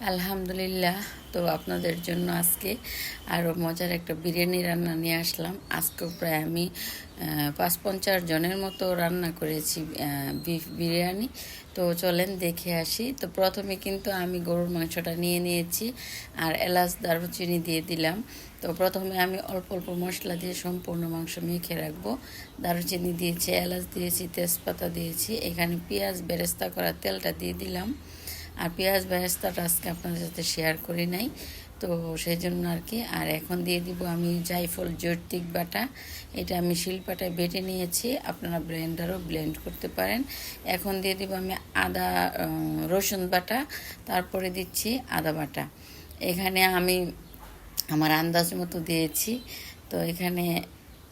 আলহামদুলিল্লাহ। তো আপনাদের জন্য আজকে আরও মজার একটা বিরিয়ানি রান্না নিয়ে আসলাম। আজকেও প্রায় আমি পাঁচ পঞ্চাশ জনের মতো রান্না করেছি বিফ বিরিয়ানি। তো চলেন দেখে আসি। তো প্রথমে কিন্তু আমি গরুর মাংসটা নিয়ে নিয়েছি আর এলাচ, দারুচিনি দিয়ে দিলাম। তো প্রথমে আমি অল্প অল্প মশলা দিয়ে সম্পূর্ণ মাংস মেখে রাখব। দারুচিনি দিয়েছি, এলাচ দিয়েছি, তেজপাতা দিয়েছি, এখানে পেঁয়াজ, বেরেস্তা করা তেলটা দিয়ে দিলাম। আর পেঁয়াজ বেরেস্তাটা আজকে আপনাদের সাথে শেয়ার করি নাই, তো সেই জন্য আর কি। আর এখন দিয়ে দিব আমি জাইফল জৈতিক বাটা। এটা আমি শিলপাটায় বেটে নিয়েছি, আপনারা ব্লেন্ডারও ব্লেন্ড করতে পারেন। এখন দিয়ে দিব আমি আদা রসুন বাটা, তারপরে দিচ্ছি আদা বাটা। এখানে আমি আমার আন্দাজ মতো দিয়েছি, তো এখানে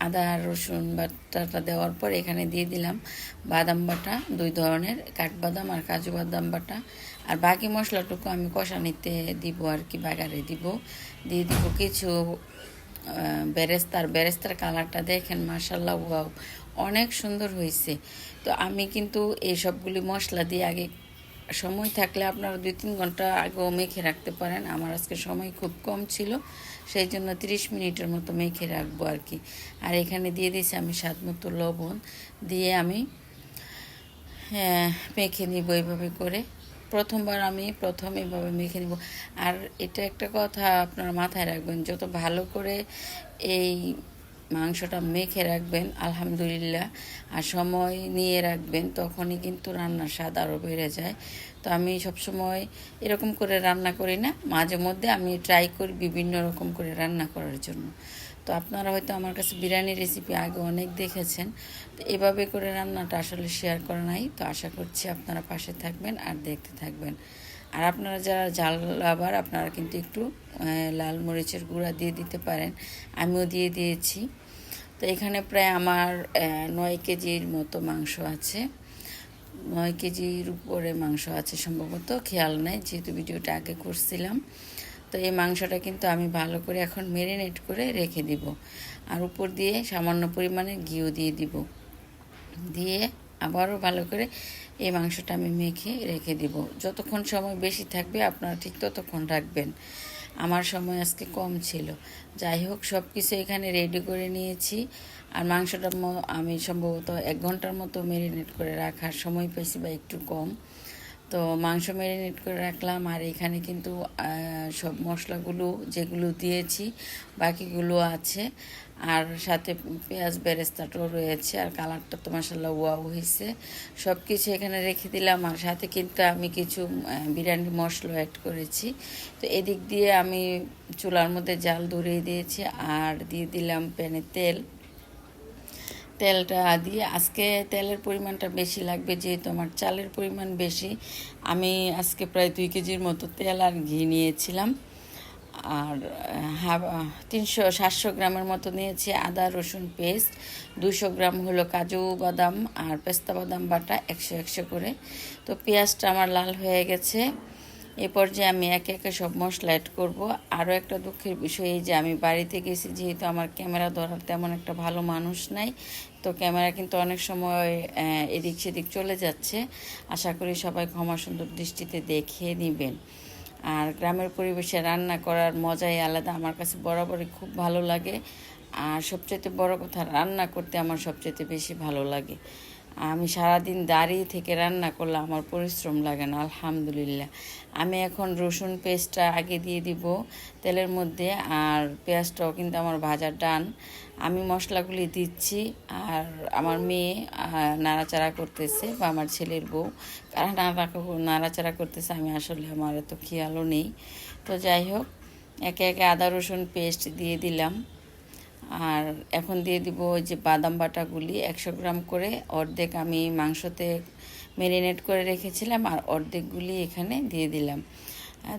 আদা রসুন বাটাটা দেওয়ার পর এখানে দিয়ে দিলাম বাদাম বাটা, দুই ধরনের কাঠবাদাম আর কাজু বাদাম বাটা। আর বাকি মশলাটুকু আমি কষানিতে দিব আর কি, বাগারে দিব। দিয়ে দিব কিছু বেরেস্তার বেরেস্তার কালারটা দেখেন মার্শাল্লাহ ওয়াও, অনেক সুন্দর হয়েছে। তো আমি কিন্তু এই সবগুলি মশলা দিয়ে আগে সময় থাকলে আপনারা দুই তিন ঘণ্টা আগেও মেখে রাখতে পারেন। আমার আজকে সময় খুব কম ছিল, সেই জন্য তিরিশ মিনিটের মতো মেখে রাখব আর কি। আর এখানে দিয়ে দিয়েছি আমি স্বাদ মতো লবণ, দিয়ে আমি হ্যাঁ মেখে নিব এইভাবে করে। প্রথমবার আমি প্রথম এভাবে মেখে নিব। আর এটা একটা কথা আপনারা মাথায় রাখবেন, যত ভালো করে এই মাংসটা মেখে রাখবেন, আলহামদুলিল্লাহ, আর সময় নিয়ে রাখবেন, তখনই কিন্তু রান্নার স্বাদ আরও বেড়ে যায়। তো আমি সবসময় এরকম করে রান্না করি না, মাঝে মধ্যে আমি ট্রাই করি বিভিন্ন রকম করে রান্না করার জন্য। তো আপনারা হয়তো আমার কাছে বিরিয়ানি রেসিপি আগে অনেক দেখেছেন। তো এভাবে করে রান্নাটা আসলে শেয়ার করা নাই। তো আশা করছি আপনারা পাশে থাকবেন আর দেখতে থাকবেন। আর আপনারা যারা জাল আবার আপনারা কিন্তু একটু লাল মরিচের গুঁড়া দিয়ে দিতে পারেন। আমিও দিয়ে দিয়েছি। তো এখানে প্রায় আমার নয় কেজির মতো মাংস আছে। নয় কেজির উপরে মাংস আছে সম্ভবত। খেয়াল নাই, যেহেতু ভিডিওটা আগে করছিলাম। তো এই মাংসটা কিন্তু আমি ভালো করে এখন মেরিনেট করে রেখে দিব। আর উপর দিয়ে সামান্য পরিমাণে ঘিও দিয়ে দিব। দিয়ে আবারও ভালো করে এই মাংসটা আমি মেখে রেখে দিব। যতক্ষণ সময় বেশি থাকবে আপনারা ঠিক ততক্ষণ রাখবেন। আমার সময় আজকে কম ছিল। যাই হোক সব কিছু এখানে রেডি করে নিয়েছি। আর মাংসটা আমি সম্ভবত এক ঘণ্টার মতো মেরিনেট করে রাখার সময় পেয়েছি বা একটু কম। তো মাংস ম্যারিনেট করে রাখলাম, আর এখানে কিন্তু সব মশলাগুলো যেগুলো দিয়েছি, বাকিগুলো আছে। আর সাথে পেঁয়াজ বেরেস্তাটাও রয়েছে, আর কালারটা তো মাসাল্লাহ ওয়াও হয়েছে। সব কিছু এখানে রেখে দিলাম, আর সাথে কিন্তু আমি কিছু বিরিয়ানি মশলা অ্যাড করেছি। তো এদিক দিয়ে আমি চুলার মধ্যে জাল ধরিয়ে দিয়েছি, আর দিয়ে দিলাম প্যানে তেল। তেলটা দিয়ে, আজকে তেলের পরিমাণটা বেশি লাগবে যেহেতু আমার চালের পরিমাণ বেশি। আমি আজকে প্রায় দুই কেজির মতো তেল আর ঘি নিয়েছিলাম। আর তিনশো, সাতশো গ্রামের মতো নিয়েছি আদা, রসুন পেস্ট। দুশো গ্রাম হলো কাজু বাদাম আর পেস্তা বাদাম বাটা একশো একশো করে। তো পেঁয়াজটা আমার লাল হয়ে গেছে। এ পর্যায়ে আমি একে একে সব মশলা অ্যাড করব। আরও একটা দুঃখের বিষয় এই যে আমি বাড়িতে গেছি, যেহেতু আমার ক্যামেরা ধরার তেমন একটা ভালো মানুষ নাই, তো ক্যামেরা কিন্তু অনেক সময় এদিক সেদিক চলে যাচ্ছে। আশা করি সবাই ক্ষমা সুন্দর দৃষ্টিতে দেখে নেবেন। আর গ্রামের পরিবেশে রান্না করার মজাই আলাদা, আমার কাছে বরাবরই খুব ভালো লাগে। আর সবচেয়ে বড় কথা, রান্না করতে আমার সবচেয়ে বেশি ভালো লাগে। আমি সারাদিন দাঁড়িয়ে থেকে রান্না করলে আমার পরিশ্রম লাগে না, আলহামদুলিল্লাহ। আমি এখন রসুন পেস্টটা আগে দিয়ে দিব তেলের মধ্যে, আর পেঁয়াজটাও কিন্তু আমার ভাজার ডান। আমি মশলাগুলি দিচ্ছি, আর আমার মেয়ে নাড়াচাড়া করতেছে, বা আমার ছেলের বউ। কারা নাড়া নাড়াচাড়া করতেছে, আমি আসলে আমার এত খেয়ালও নেই। তো যাই হোক, একে একে আদা রসুন পেস্ট দিয়ে দিলাম। আর এখন দিয়ে দিব ওই যে বাদাম বাটাগুলি একশো গ্রাম করে। অর্ধেক আমি মাংসতে মেরিনেট করে রেখেছিলাম আর অর্ধেকগুলি এখানে দিয়ে দিলাম।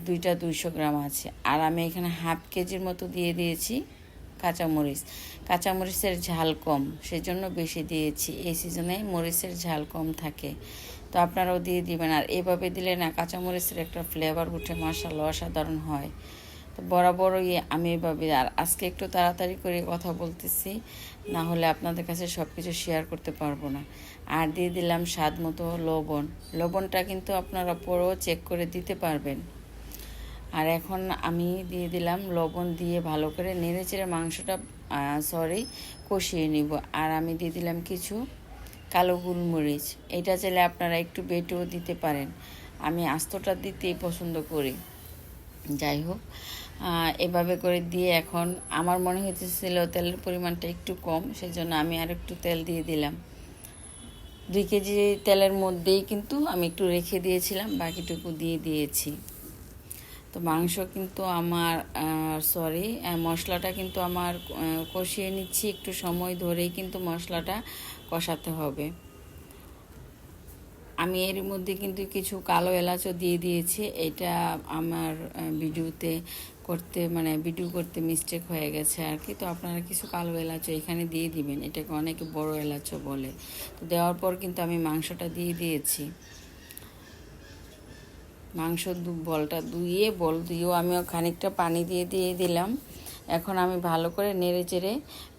দুইটা দুইশো গ্রাম আছে। আর আমি এখানে হাফ কেজির মতো দিয়ে দিয়েছি কাঁচামরিচ। কাঁচামরিচের ঝাল কম, সেজন্য বেশি দিয়েছি। এই সিজনে মরিচের ঝাল কম থাকে। তো আপনারাও দিয়ে দিবেন। আর এভাবে দিলে না কাঁচামরিচের একটা ফ্লেভার উঠে মাসাল্লাহ অসাধারণ হয়। তো বরাবরই আমি এভাবে, আর আজকে একটু তাড়াতাড়ি করে কথা বলতেছি, না হলে আপনাদের কাছে সব কিছু শেয়ার করতে পারব না। আর দিয়ে দিলাম স্বাদ মতো লবণ। লবণটা কিন্তু আপনারা পরেও চেক করে দিতে পারবেন। আর এখন আমি দিয়ে দিলাম লবণ দিয়ে ভালো করে নেড়ে চেড়ে মাংসটা সরি কষিয়ে নিব। আর আমি দিয়ে দিলাম কিছু কালো গোলমরিচ। এটা চাইলে আপনারা একটু বেটেও দিতে পারেন। আমি আস্তটা দিতেই পছন্দ করি। যাই হোক এভাবে করে দিয়ে এখন আমার মনে হইতেছিল তেলের পরিমাণটা একটু কম সেই জন্য আমি আর একটু তেল দিয়ে দিলাম। দুই কেজি তেলের মধ্যেই কিন্তু আমি একটু রেখে দিয়েছিলাম, বাকিটুকু দিয়ে দিয়েছি। তো মাংস কিন্তু আমার সরি মশলাটা কিন্তু আমার কষিয়ে নিচ্ছি, একটু সময় ধরেই কিন্তু মশলাটা কষাতে হবে। আমি এর মধ্যে কিন্তু কিছু কালো এলাচও দিয়ে দিয়েছি, এটা আমার ভিডিওতে করতে মানে ভিডিও করতে মিস্টেক হয়ে গেছে আর কি। তো আপনারা কিছু কালো এলাচও এখানে দিয়ে দিবেন। এটাকে অনেকে বড় এলাচও বলে। তো দেওয়ার পর কিন্তু আমি মাংসটা দিয়ে দিয়েছি। মাংস দু, বলটা ধুয়ে, বল দিয়েও আমি খানিকটা পানি দিয়ে দিয়ে দিলাম। এখন আমি ভালো করে নেড়ে চেড়ে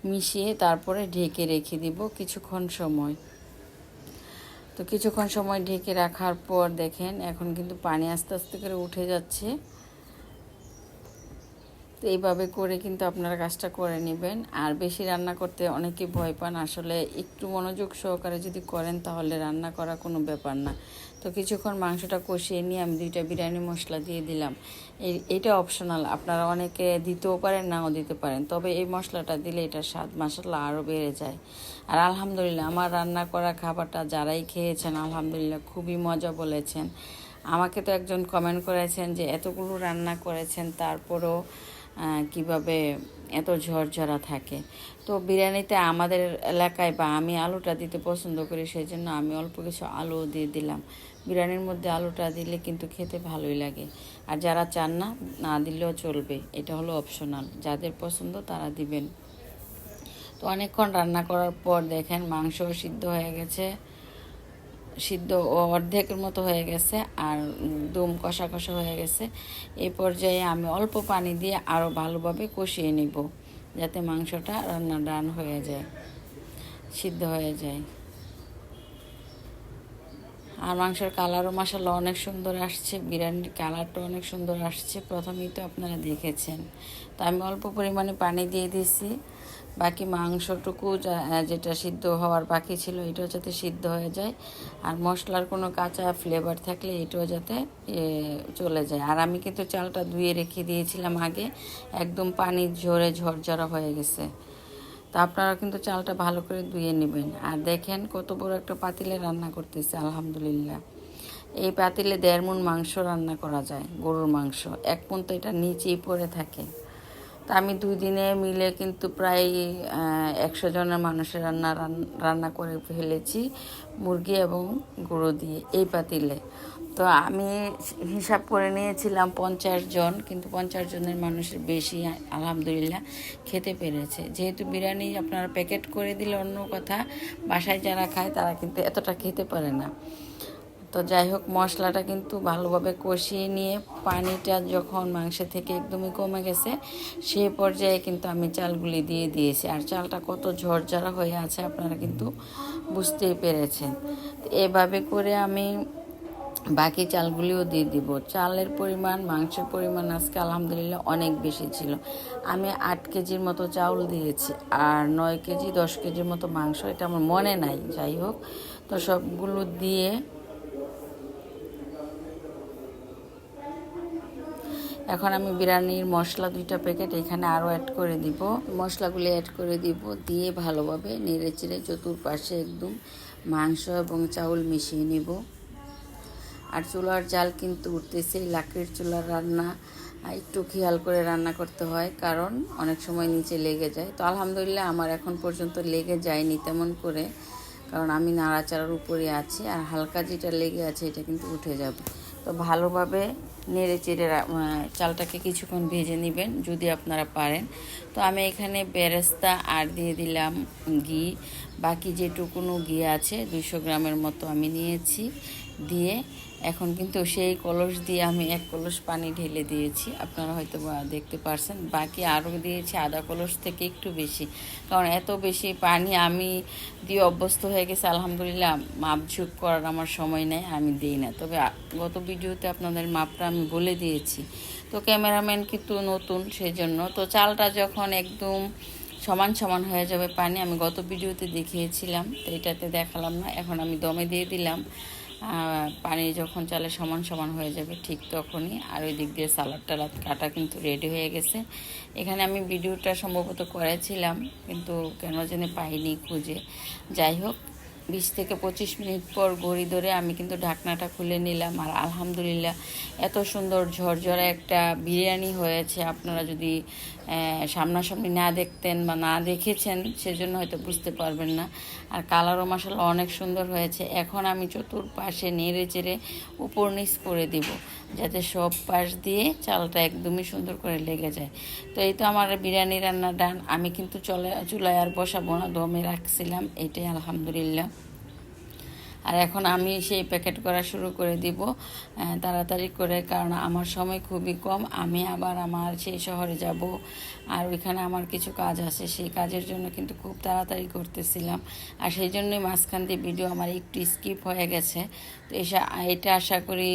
মিশিয়ে তারপরে ঢেকে রেখে দিব কিছুক্ষণ সময়। তো কিছুক্ষণ সময় ঢেকে রাখার পর দেখেন, এখন কিন্তু পানি আস্তে আস্তে করে উঠে যাচ্ছে। তো এইভাবে করে কিন্তু আপনারা কাজটা করে নেবেন। আর বেশি রান্না করতে অনেকে ভয় পান। আসলে একটু মনোযোগ সহকারে যদি করেন তাহলে রান্না করা কোনো ব্যাপার না। তো কিছুক্ষণ মাংসটা কষিয়ে নিয়ে আমি দুইটা বিরিয়ানি মশলা দিয়ে দিলাম। এটা অপশনাল আপনারা অনেকে দিতেও পারেন, নাও দিতে পারেন। তবে এই মশলাটা দিলে এটা স্বাদ মশলা আরও বেড়ে যায়। আর আলহামদুলিল্লাহ, আমার রান্না করা খাবারটা যারাই খেয়েছেন, আলহামদুলিল্লাহ খুবই মজা বলেছেন। আমাকে তো একজন কমেন্ট করেছেন যে, এতগুলো রান্না করেছেন, তারপরও কীভাবে এত ঝরঝরা থাকে। তো বিরিয়ানিতে আমাদের এলাকায় বা আমি আলুটা দিতে পছন্দ করি সেই জন্য আমি অল্প কিছু আলু দিয়ে দিলাম। বিরিয়ানির মধ্যে আলুটা দিলে কিন্তু খেতে ভালোই লাগে। আর যারা চান না না দিলেও চলবে। এটা হলো অপশনাল যাদের পছন্দ তারা দিবেন। তো অনেকক্ষণ রান্না করার পর দেখেন মাংস সিদ্ধ হয়ে গেছে। সিদ্ধ অর্ধেকের মতো হয়ে গেছে আর দম কষা কষা হয়ে গেছে। এই পর্যায়ে আমি অল্প পানি দিয়ে আরও ভালোভাবে কষিয়ে নিব, যাতে মাংসটা রান্না ডান হয়ে যায়, সিদ্ধ হয়ে যায়। আর মাংসের কালারও মশালা অনেক সুন্দর আসছে, বিরিয়ানির কালারটা অনেক সুন্দর আসছে, প্রথমেই তো আপনারা দেখেছেন। তো আমি অল্প পরিমাণে পানি দিয়ে দিয়েছি। বাকি মাংসটুকু যেটা সিদ্ধ হওয়ার বাকি ছিল, এটাও যাতে সিদ্ধ হয়ে যায়। আর মশলার কোনো কাঁচা ফ্লেভার থাকলে এটাও যাতে চলে যায়। আর আমি কিন্তু চালটা ধুয়ে রেখে দিয়েছিলাম আগে। একদম পানি ঝরে ঝরঝরা হয়ে গেছে। তা আপনারা কিন্তু চালটা ভালো করে ধুয়ে নেবেন। আর দেখেন কত বড় একটা পাতিলে রান্না করতেছে, আলহামদুলিল্লাহ। এই পাতিলে দেড় মন মাংস রান্না করা যায়, গরুর মাংস। এক মন তো এটা নিচেই পড়ে থাকে। তা আমি দুই দিনে মিলে কিন্তু প্রায় একশো জনের মানুষের রান্না রান- রান্না করে ফেলেছি, মুরগি এবং গুঁড়ো দিয়ে, এই পাতিলে। তো আমি হিসাব করে নিয়েছিলাম পঞ্চাশ জন, কিন্তু পঞ্চাশ জনের মানুষের বেশি, আলহামদুলিল্লাহ, খেতে পেরেছে। যেহেতু বিরিয়ানি আপনারা প্যাকেট করে দিলে অন্য কথা, বাসায় যারা খায় তারা কিন্তু এতটা খেতে পারে না। তো যাই হোক, মশলাটা কিন্তু ভালোভাবে কষিয়ে নিয়ে পানিটা যখন মাংস থেকে একদমই কমে গেছে সেই পর্যায়ে কিন্তু আমি চালগুলি দিয়ে দিয়েছি। আর চালটা কত ঝরঝরা হয়ে আছে আপনারা কিন্তু বুঝতেই পেরেছেন। এভাবে করে আমি বাকি চালগুলিও দিয়ে দিব। চালের পরিমাণ, মাংসের পরিমাণ আজকে আলহামদুলিল্লাহ অনেক বেশি ছিল। আমি আট কেজির মতো চাউল দিয়েছি আর নয় কেজি, দশ কেজির মতো মাংস, এটা আমার মনে নাই। যাই হোক, তো সবগুলো দিয়ে এখন আমি বিরিয়ানির মশলা দুইটা প্যাকেট এখানে আরও অ্যাড করে দিব। মশলাগুলি অ্যাড করে দিব, দিয়ে ভালোভাবে নেড়ে চেড়ে চতুর্পাশে একদম মাংস এবং চাউল মিশিয়ে নেব। আর চুলার জাল কিন্তু উঠতেছে, লাকড়ির চুলার রান্না একটু খেয়াল করে রান্না করতে হয়, কারণ অনেক সময় নিচে লেগে যায়। তো আলহামদুলিল্লাহ আমার এখন পর্যন্ত লেগে যায়নি তেমন করে, কারণ আমি নাড়াচাড়ার উপরে আছি, আর হালকা যেটা লেগে আছে এটা কিন্তু উঠে যাবে। তো ভালোভাবে নেড়ে চেড়ে চালটাকে কিছুক্ষণ ভেজে নেবেন, যদি আপনারা পারেন। তো আমি এখানে বেরেস্তা আর দিয়ে দিলাম ঘি। বাকি যেটুকুনো ঘি আছে দুশো গ্রামের মতো আমি নিয়েছি। দিয়ে এখন কিন্তু সেই কলস দিয়ে আমি এক কলস পানি ঢেলে দিয়েছি। আপনারা হয়তো দেখতে পারছেন। বাকি আরও দিয়েছি আধা কলস থেকে একটু বেশি। কারণ এত বেশি পানি আমি দিয়ে অভ্যস্ত হয়ে গেছে, আলহামদুলিল্লাহ মাপঝুপ করার আমার সময় নেই, আমি দিই না। তবে গত ভিডিওতে আপনাদের মাপটা আমি বলে দিয়েছি। তো ক্যামেরাম্যান কিন্তু নতুন সেই জন্য তো চালটা যখন একদম সমান সমান হয়ে যাবে পানি, আমি গত ভিডিওতে দেখিয়েছিলাম, তো এটাতে দেখালাম না, এখন আমি দমে দিয়ে দিলাম। পানি যখন চালে সমান সমান হয়ে যাবে ঠিক তখনই। আর ওই দিক দিয়ে সালাদ টালাদ কাটা কিন্তু রেডি হয়ে গেছে। এখানে আমি ভিডিওটা সম্ভবত করেছিলাম, কিন্তু কেন জানি পাইনি খুঁজে। যাই হোক বিশ থেকে পঁচিশ মিনিট পর ঘড়ি ধরে আমি কিন্তু ঢাকনাটা খুলে নিলাম। আর আলহামদুলিল্লাহ এত সুন্দর ঝরঝরা একটা বিরিয়ানি হয়েছে। আপনারা যদি সামনাসামনি না দেখতেন বা না দেখেছেন, সেজন্য হয়তো বুঝতে পারবেন না। আর কালারও মশলা অনেক সুন্দর হয়েছে। এখন আমি চতুর্পাশে নেড়ে চেড়ে উপর নিচ করে দিব। যাতে সব পাশ দিয়ে চালটা একদমই সুন্দর করে লেগে যায়। তো এই তো আমার বিরিয়ানি রান্না ডান। আমি কিন্তু চলে চুলায় আর বসাবো না, দমে রাখছিলাম। এটাই আলহামদুলিল্লাহ। আর এখন আমি সেই প্যাকেট করা শুরু করে দিব তাড়াতাড়ি করে, কারণ আমার সময় খুবই কম। আমি আবার আমার সেই শহরে যাব, আর ওইখানে আমার কিছু কাজ আছে, সেই কাজের জন্য কিন্তু খুব তাড়াতাড়ি করতেছিলাম। আর সেই জন্যই মাঝখান দিয়ে ভিডিও আমার একটু স্কিপ হয়ে গেছে। তো এসা, এটা আশা করি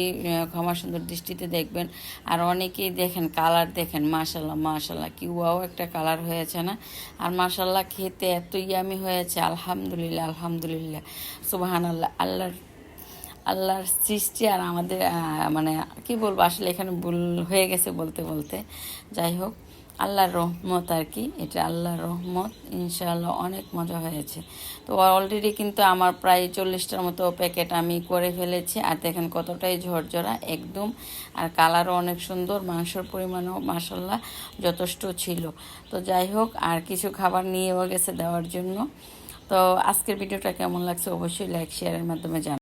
ক্ষমা সুন্দর দৃষ্টিতে দেখবেন। আর অনেকেই দেখেন কালার দেখেন মাশাল্লাহ মাশাল্লাহ কি ওয়াও একটা কালার হয়েছে না? আর মাশাল্লাহ খেতে এত ইয়ামি হয়েছে, আলহামদুলিল্লাহ আলহামদুলিল্লাহ সুবাহান আল্লাহ আল্লাহর আল্লাহর সৃষ্টি আর আমাদের মানে কি বলব, আসলে এখানে ভুল হয়ে গেছে বলতে বলতে। যাই হোক, আল্লাহর রহমত আর কি, এটা আল্লাহর রহমত, ইনশাআল্লাহ অনেক মজা হয়েছে। তো অলরেডি কিন্তু আমার প্রায় চল্লিশটার মতো প্যাকেট আমি করে ফেলেছি, আর দেখেন কতটাই ঝরঝরা, একদম। আর কালারও অনেক সুন্দর, মাংসর পরিমাণও মাসাল্লাহ যথেষ্ট ছিল। তো যাই হোক, আর কিছু খাবার নিয়েও গেছে দেওয়ার জন্য। তো আজকের ভিডিওটা কেমন লাগছে অবশ্যই লাইক শেয়ারের মাধ্যমে জানান